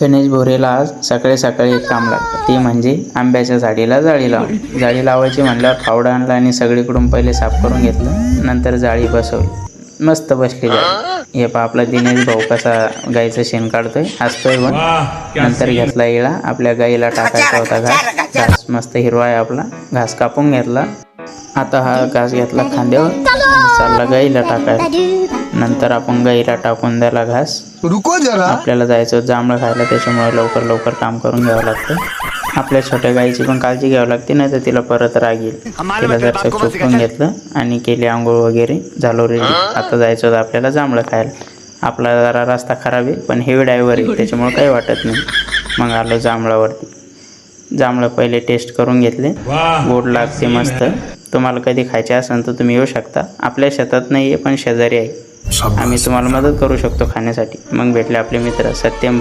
गणेश भोरेला आज सकाळी सकाळी एक काम लागतं. ते म्हणजे आंब्याच्या झाडीला जाळी लावणं जाळी लावायची म्हणल्यावर फावडा आणला आणि सगळीकडून पहिले साफ करून घेतलं. नंतर जाळी बसवली. मस्त बसली जाळी. हे पहा आपला दिनेश भाऊ कसा गाईचं शेण काढतोय. हसतोय पण. नंतर घेतला इळा आपल्या गाईला टाकायचा होता घास. घास मस्त हिरवा आहे आपला. घास कापून घेतला. आता हा घास घेतला खांद्यावर. चालला गाईला टाकायला. नंतर आपण गाईला टाकून द्यायला घास. रुको जरा. आपल्याला जायचं जांभळं खायला त्याच्यामुळे लवकर लवकर काम करून घ्यावं लागतं. आपल्या छोट्या गाईची पण काळजी घ्यावी लागते नाही तर तिला परत राग येईल. तिला जर चुकून घेतलं आणि केली आंघोळ वगैरे झालो रेडी आता जायचं होतं आपल्याला जांभळं खायला. आपला जरा रस्ता खराब आहे पण हेवी ड्रायव्हर आहे त्याच्यामुळे काही वाटत नाही. मग आलो जांभळावरती. जांभळं पहिले टेस्ट करून घेतले. गोड लागते मस्त. तुम्हाला कधी खायचे असेल तर तुम्ही येऊ शकता. आपल्या शेतात नाही आहे पण शेजारी आहे. आम्ही तुम्हाला मदत करू शकतो खाण्यासाठी. मग भेटले आपले मित्र सत्यम